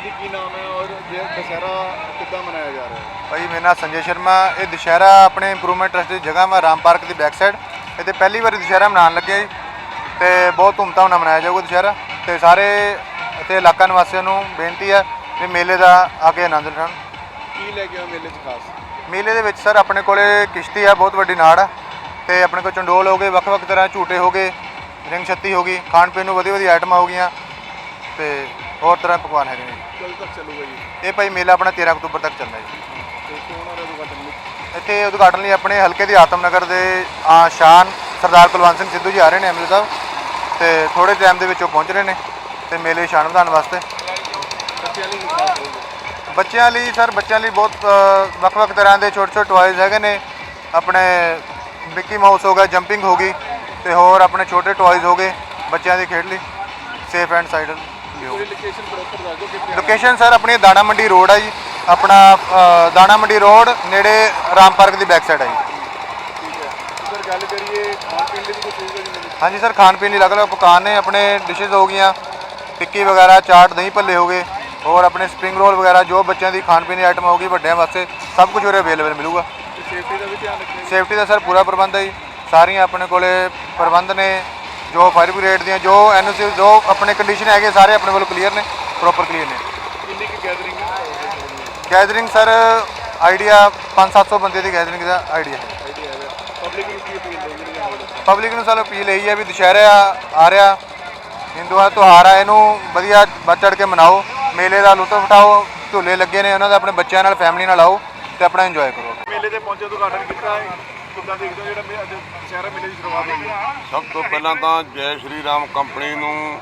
ਭਾਈ ਜੀ ਕੀ ਨਾਮ ਹੈ ਔਰ ਜੇ ਦੁਸਹਿਰਾ ਕਿੱਦਾਂ ਮਨਾਇਆ ਜਾ ਰਿਹਾ ਹੈ? ਭਾਈ ਮੇਰਾ ਨਾਮ ਸੰਜੇ ਸ਼ਰਮਾ। ਇਹ ਦੁਸ਼ਹਿਰਾ ਆਪਣੇ ਇੰਪਰੂਵਮੈਂਟ ਟਰਸਟ ਦੀ ਜਗ੍ਹਾ ਵਾ ਰਾਮ ਪਾਰਕ ਦੀ ਬੈਕ ਸਾਈਡ ਇੱਥੇ ਪਹਿਲੀ ਵਾਰੀ ਦੁਸ਼ਹਿਰਾ ਮਨਾਉਣ ਲੱਗੇ ਜੀ। ਤੇ ਬਹੁਤ ਧੂਮਧਾਮ ਨਾਲ ਮਨਾਇਆ ਜਾਊਗਾ ਦੁਸ਼ਹਿਰਾ। ਤੇ ਸਾਰੇ ਇੱਥੇ ਇਲਾਕਾ ਨਿਵਾਸੀਆਂ ਨੂੰ ਬੇਨਤੀ ਹੈ ਵੀ ਮੇਲੇ ਦਾ ਆ ਕੇ ਆਨੰਦ ਲੈਣ ਕੀ ਲੈ ਕੇ ਆਏ ਮੇਲੇ 'ਚ ਖਾਸ? ਮੇਲੇ ਦੇ ਵਿੱਚ ਸਰ ਆਪਣੇ ਕੋਲੇ ਕਿਸ਼ਤੀ ਆ ਬਹੁਤ ਵੱਡੀ ਨਾੜ ਆ। ਤੇ ਆਪਣੇ ਕੋਲ ਚੰਡੋਲ ਹੋ ਗਏ ਵੱਖ-ਵੱਖ ਤਰ੍ਹਾਂ ਝੂਟੇ ਹੋ ਗਏ ਰਿੰਗ ਛੱਤੀ ਹੋ ਗਈ ਖਾਣ ਪੀਣ ਨੂੰ ਵਧੀਆ ਵਧੀਆ ਆਈਟਮਾਂ ਹੋ ਗਈਆਂ। ਤੇ ਹੋਰ ਤਰ੍ਹਾਂ ਦੇ ਪਕਵਾਨ ਹੈਗੇ ਨੇ। ਕਦੋਂ ਤੱਕ ਚੱਲੂਗਾ ਜੀ। ਇਹ ਭਾਈ ਮੇਲਾ ਆਪਣਾ 13 ਅਕਤੂਬਰ ਤੱਕ ਚੱਲਣਾ ਜੀ। ਤੇ ਚੋਣਾਂ ਦਾ ਉਦਘਾਟਨ ਲਈ? ਇੱਥੇ ਉਦਘਾਟਨ ਲਈ ਆਪਣੇ ਹਲਕੇ ਦੇ ਆਤਮਨਗਰ ਦੇ ਆ, ਸ਼ਾਨ ਸਰਦਾਰ ਕੁਲਵੰਤ ਸਿੰਘ ਸਿੱਧੂ ਜੀ ਆ ਰਹੇ ਨੇ ਐਮਐਲਏ ਸਾਹਿਬ। ਤੇ ਥੋੜੇ ਟਾਈਮ ਦੇ ਵਿੱਚ ਉਹ ਪਹੁੰਚ ਰਹੇ ਨੇ ਤੇ ਮੇਲੇ ਸ਼ਾਨ ਵਧਾਉਣ ਵਾਸਤੇ। ਬੱਚਿਆਂ ਲਈ ਕੀ ਖਾਸ ਹੋਊਗਾ ਬੱਚਿਆਂ ਲਈ ਸਰ ਬੱਚਿਆਂ ਲਈ ਬਹੁਤ ਅ, ਵੱਖ-ਵੱਖ ਤਰ੍ਹਾਂ ਦੇ ਛੋਟੇ ਛੋਟੇ ਟੁਆਇਜ਼ ਹੈਗੇ ਨੇ। ਆਪਣੇ ਮਿੱਕੀ ਮਾਊਸ ਹੋ ਗਿਆ ਜੰਪਿੰਗ ਹੋ ਗਈ ਤੇ ਹੋਰ ਆਪਣੇ ਛੋਟੇ ਟੁਆਇਜ਼ ਹੋ ਗਏ ਬੱਚਿਆਂ ਦੀ ਖੇਡ ਲਈ। ਸੇਫ ਐਂਡ ਪੂਰੀ ਲੋਕੇਸ਼ਨ ਪ੍ਰੋਪਰ ਦੱਸ ਦਿਓ ਕਿੱਥੇ ਲੋਕੇਸ਼ਨ ਸਰ ਆਪਣੀ ਦਾਣਾ ਮੰਡੀ ਰੋਡ ਹੈ ਜੀ। ਆਪਣਾ ਅ, ਦਾਣਾ ਮੰਡੀ ਰੋਡ ਨੇੜੇ ਰਾਮ ਪਾਰਕ ਦੀ ਬੈਕ ਸਾਈਡ ਹੈ ਜੀ। ਠੀਕ ਹੈ। ਸਰ ਗੱਲ ਕਰੀਏ ਖਾਣ ਪੀਣ ਲਈ ਵੀ 'ਚ? ਹਾਂਜੀ ਸਰ ਖਾਣ ਪੀਣ ਲਈ ਅਲੱਗ-ਅਲੱਗ ਪਕਵਾਨ ਨੇ ਆਪਣੇ ਡਿਸ਼ੇਸ ਹੋ ਗਈਆਂ। ਟਿੱਕੀ ਵਗੈਰਾ ਚਾਟ ਦਹੀਂ ਭੱਲੇ ਹੋ ਗਏ। ਹੋਰ ਆਪਣੇ ਸਪਰਿੰਗ ਰੋਲ ਵਗੈਰਾ ਜੋ ਬੱਚਿਆਂ ਦੀ ਖਾਣ ਪੀਣ ਦੀ ਆਈਟਮ ਹੋਗੀ ਵੱਡਿਆਂ ਵਾਸਤੇ ਸਭ ਕੁਝ ਉਰੇ ਅਵੇਲੇਬਲ ਮਿਲੂਗਾ। ਤੇ ਸੇਫਟੀ ਦਾ ਵੀ ਧਿਆਨ ਰੱਖਿਆ ਸੇਫਟੀ ਦਾ ਸਰ ਪੂਰਾ ਪ੍ਰਬੰਧ ਹੈ ਜੀ। ਸਾਰੀਆਂ ਆਪਣੇ ਕੋਲੇ ਪ੍ਰਬੰਧ ਨੇ। ਜੋ ਫਾਇਰ ਬ੍ਰਿਗੇਡ ਦੀਆਂ ਜੋ ਐਨਓਸੀ ਜੋ ਆਪਣੇ ਕੰਡੀਸ਼ਨ ਹੈਗੇ ਸਾਰੇ ਆਪਣੇ ਕੋਲ ਕਲੀਅਰ ਨੇ ਪ੍ਰੋਪਰ ਕਲੀਅਰ ਨੇ। ਕਿੰਨੀ ਕੁ ਗੈਦਰਿੰਗ ਗੈਦਰਿੰਗ ਸਰ ਆਈਡੀਆ 5-700 ਬੰਦੇ ਦੀ ਗੈਦਰਿੰਗ ਦਾ ਆਈਡੀਆ ਹੈ। ਪਬਲਿਕ ਨੂੰ ਕੀ ਅਪੀਲ ਪਬਲਿਕ ਨੂੰ ਸਾਲੋ ਅਪੀਲ ਇਹੀ ਹੈ ਵੀ ਦੁਸ਼ਹਿਰਾ ਆ ਰਿਹਾ। ਹਿੰਦੂਆਂ ਦਾ ਤਿਉਹਾਰ ਆ ਇਹਨੂੰ ਵਧੀਆ ਵੱਧ ਚੜ ਕੇ ਮਨਾਓ। ਮੇਲੇ ਦਾ ਲੁਤਫ ਉਠਾਓ ਝੂਲੇ ਲੱਗੇ ਨੇ ਉਹਨਾਂ ਦੇ ਆਪਣੇ ਬੱਚਿਆਂ ਨਾਲ ਫੈਮਿਲੀ ਨਾਲ ਆਓ ਤੇ ਆਪਣਾ ਇੰਜੋਏ ਕਰੋ। ਮੇਲੇ ਤੇ ਪਹੁੰਚੇ ਉਦਘਾਟਨ ਕੀਤਾ ਹੈ। ਕਿੱਦਾਂ ਦੇਖਦੇ ਹੋ ਜਿਹੜਾ ਮੇ- ਅੱਜ ਦੁਸਹਿਰਾ ਮੇਲੇ ਦੀ ਸ਼ੁਰੂਆਤ ਹੋਈ ਹੈ? ਸਭ ਤੋਂ ਪਹਿਲਾਂ ਤਾਂ ਜੈ ਸ਼੍ਰੀ ਰਾਮ ਕੰਪਨੀ ਨੂੰ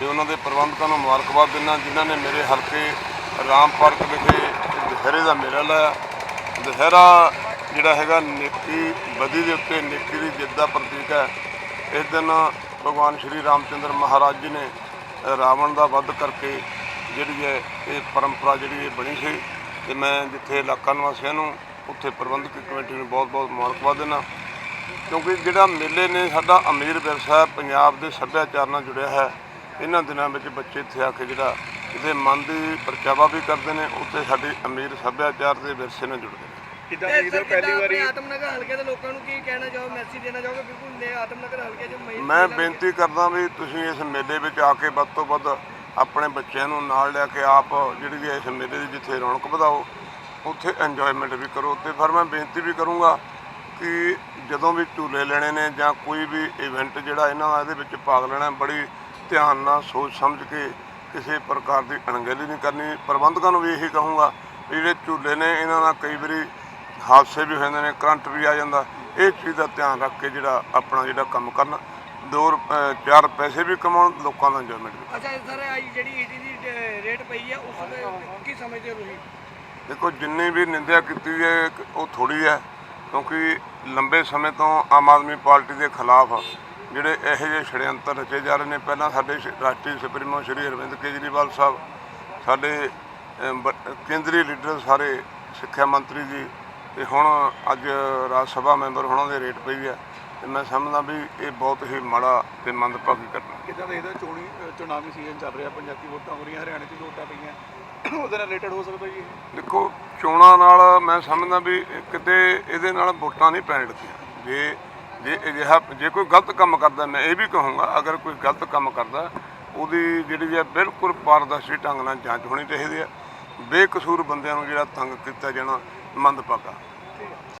ਤੇ ਉਹਨਾਂ ਦੇ ਪ੍ਰਬੰਧਕਾਂ ਨੂੰ ਮੁਬਾਰਕਬਾਦ ਦਿੰਦਾ ਜਿਨ੍ਹਾਂ ਨੇ ਮੇਰੇ ਹਲਕੇ ਰਾਮ ਪਾਰਕ ਵਿਖੇ ਦੁਸਹਿਰੇ ਦਾ ਮੇਲਾ ਲਾਇਆ। ਦੁਸਹਿਰਾ ਜਿਹੜਾ ਹੈਗਾ ਨੇਕੀ ਬਦੀ ਦੇ ਉੱਤੇ ਨੇਕੀ ਦੀ ਜਿੱਤ ਦਾ ਪ੍ਰਤੀਕ ਹੈ। ਇਸ ਦਿਨ ਭਗਵਾਨ ਸ਼੍ਰੀ ਰਾਮਚੰਦਰ ਮਹਾਰਾਜ ਜੀ ਨੇ ਰਾਵਣ ਦਾ ਵੱਧ ਕਰਕੇ ਜਿਹੜੀ ਹੈ ਇਹ ਪਰੰਪਰਾ ਜਿਹੜੀ ਇਹ ਬਣੀ ਸੀ। ਤੇ ਮੈਂ ਜਿੱਥੇ ਇਲਾਕਾ ਨਿਵਾਸੀਆਂ ਨੂੰ ਉੱਥੇ ਪ੍ਰਬੰਧਕ ਕਮੇਟੀ ਨੂੰ ਬਹੁਤ-ਬਹੁਤ ਮੁਬਾਰਕਬਾਦ ਦਿੰਦਾ। ਕਿਉਂਕਿ ਜਿਹੜਾ ਮੇਲੇ ਨੇ ਸਾਡਾ ਅਮੀਰ ਵਿਰਸਾ ਪੰਜਾਬ ਦੇ ਸੱਭਿਆਚਾਰ ਨਾਲ ਜੁੜਿਆ ਹੈ ਇਹਨਾਂ ਦਿਨਾਂ ਵਿੱਚ ਬੱਚੇ ਇੱਥੇ ਆ ਕੇ ਜਿਹੜਾ ਇਹਦੇ ਮਨ ਦੀ ਪਰਚਾਵਾ ਵੀ ਕਰਦੇ ਨੇ ਉੱਥੇ ਸਾਡੀ ਅਮੀਰ ਸੱਭਿਆਚਾਰ ਦੇ ਵਿਰਸੇ ਨਾਲ ਜੁੜਦੇ ਨੇ। ਕਿੱਦਾਂ ਤੇ ਦੇਖਦੇ ਸਰ ਹੋ ਪਹਿਲੀ ਕਿੱਦਾਂ ਵਾਰੀ ਆਪਣੇ ਆਤਮਨਗਰ ਹਲਕੇ ਦੇ ਲੋਕਾਂ ਨੂੰ ਕੀ ਕਹਿਣਾ ਚਾਹੋ ਮੈਸੇਜ ਦੇਣਾ ਚਾਹੋਗੇ? ਬਿਲਕੁਲ ਨੇ ਆਤਮਨਗਰ ਹਲਕੇ ਚ ਮਈ- ਮੈਂ ਬੇਨਤੀ ਕਰਦਾ ਵੀ ਤੁਸੀਂ ਇਸ ਮੇਲੇ ਵਿੱਚ ਆ ਕੇ ਵੱਧ ਤੋਂ ਵੱਧ ਆਪਣੇ ਬੱਚਿਆਂ ਨੂੰ ਨਾਲ ਲਿਆ ਕੇ ਆਪ ਜਿਹੜੀ ਹੈ ਇਸ ਮੇਲੇ ਦੀ ਜਿੱਥੇ ਰੌਣਕ ਵਧਾਓ ਉੱਥੇ ਇੰਜੋਇਮੈਂਟ ਵੀ ਕਰੋ ਤੇ ਫਿਰ ਮੈਂ ਬੇਨਤੀ ਵੀ ਕਰੂੰਗਾ ਕਿ ਜਦੋਂ ਵੀ ਝੂਲੇ ਲੈਣੇ ਨੇ ਜਾਂ ਕੋਈ ਵੀ ਇਵੈਂਟ ਜਿਹੜਾ ਇਹਨਾਂ ਇਹਦੇ ਵਿੱਚ ਭਾਗ ਲੈਣਾ, ਬੜੀ ਧਿਆਨ ਨਾਲ ਸੋਚ ਸਮਝ ਕੇ ਕਿਸੇ ਪ੍ਰਕਾਰ ਦੀ ਅਣਗਹਿਲੀ ਨਹੀਂ ਕਰਨੀ। ਪ੍ਰਬੰਧਕਾਂ ਨੂੰ ਵੀ ਇਹੀ ਕਹੂੰਗਾ ਵੀ ਜਿਹੜੇ ਝੂਲੇ ਨੇ, ਇਹਨਾਂ ਨਾਲ ਕਈ ਵਾਰੀ ਹਾਦਸੇ ਵੀ ਹੋ ਜਾਂਦੇ ਨੇ, ਕਰੰਟ ਵੀ ਆ ਜਾਂਦਾ। ਇਹ ਚੀਜ਼ ਦਾ ਧਿਆਨ ਰੱਖ ਕੇ ਜਿਹੜਾ ਆਪਣਾ ਜਿਹੜਾ ਕੰਮ ਕਰਨਾ, ਦੋ ਰੁਪ- ਚਾਰ ਪੈਸੇ ਵੀ ਕਮਾਉਣ, ਲੋਕਾਂ ਦਾ ਇੰਜੋਇਮੈਂਟ ਵੀ। ਅੱਛਾ, ਸਰ ਜਿਹੜੀ ਈਟੀ ਦੀ ਰੇਟ ਪਈ ਆ ਉਸ ਕੀ ਸਮਝਦੇ ਹੋ ਤੁਸੀਂ? ਦੇਖੋ, ਜਿੰਨੀ ਵੀ ਨਿੰਦਿਆ ਕੀਤੀ ਹੈ ਉਹ ਥੋੜੀ ਹੈ, ਕਿਉਂਕਿ ਲੰਬੇ ਸਮੇਂ ਤੋਂ ਆਮ ਆਦਮੀ ਪਾਰਟੀ ਦੇ ਖਿਲਾਫ ਜਿਹੜੇ ਇਹੋ ਜਿਹੇ ਛੜਯੰਤਰ ਰਚੇ ਜਾ ਰਹੇ ਨੇ, ਪਹਿਲਾਂ ਸਾਡੇ ਸ਼- ਰਾਸ਼ਟਰੀ ਸੁਪਰੀਮੋ ਸ਼੍ਰੀ ਅਰਵਿੰਦ ਕੇਜਰੀਵਾਲ ਸਾਹਿਬ, ਸਾਡੇ ਬ- ਕੇਂਦਰੀ ਲੀਡਰ ਸਾਰੇ ਸਿੱਖਿਆ ਮੰਤਰੀ ਜੀ, ਤੇ ਹੁਣ ਅੱਜ ਰਾਜ ਸਭਾ ਮੈਂਬਰ ਉਹਨਾਂ ਦੇ ਰੇਟ ਪਈ ਹੈ। ਤੇ ਮੈਂ ਸਮਝਦਾ ਵੀ ਇਹ ਬਹੁਤ ਹੀ ਮਾੜਾ ਤੇ ਮੰਦਭਾਗੀ ਘਟਨਾ। ਕਿੱਦਾਂ ਦੇਖਦੇ ਹੋ ਚੋਣੀ ਚੁਣਾਵੀ ਸੀਜ਼ਨ ਚੱਲ ਰਿਹਾ ਪੰਜਾਬੀ ਵੋਟਾਂ ਹੋ ਰਹੀਆਂ ਹਰਿਆਣੇ 'ਚ ਵੋਟਾਂ ਪਈਆਂ। ਉਹਦੇ ਨਾਲ ਰਿਲੇਟਡ ਹੋ ਸਕਦਾ ਜੀ? ਦੇਖੋ ਚੋਣਾਂ ਨਾਲ ਮੈਂ ਸਮਝਦਾ ਵੀ ਕਿਤੇ ਇਹਦੇ ਨਾਲ ਵੋਟਾਂ ਨਹੀਂ ਪੈਣ ਲੱਗੀਆਂ। ਜੇ ਜੇ ਅਜਿਹਾ ਜੇ ਕੋਈ ਗਲਤ ਕੰਮ ਕਰਦਾ ਮੈਂ ਇਹ ਵੀ ਕਹੂੰਗਾ ਅਗਰ ਕੋਈ ਗਲਤ ਕੰਮ ਕਰਦਾ ਉਹਦੀ ਜਿਹੜੀ ਹੈ ਬਿਲਕੁਲ ਪਾਰਦਰਸ਼ੀ ਢੰਗ ਨਾਲ ਜਾਂਚ ਹੋਣੀ ਚਾਹੀਦੀ ਹੈ। ਬੇਕਸੂਰ ਬੰਦਿਆਂ ਨੂੰ ਜਿਹੜਾ ਤੰਗ ਕੀਤਾ ਜਾਣਾ ਮੰਦਭਾਗਾ।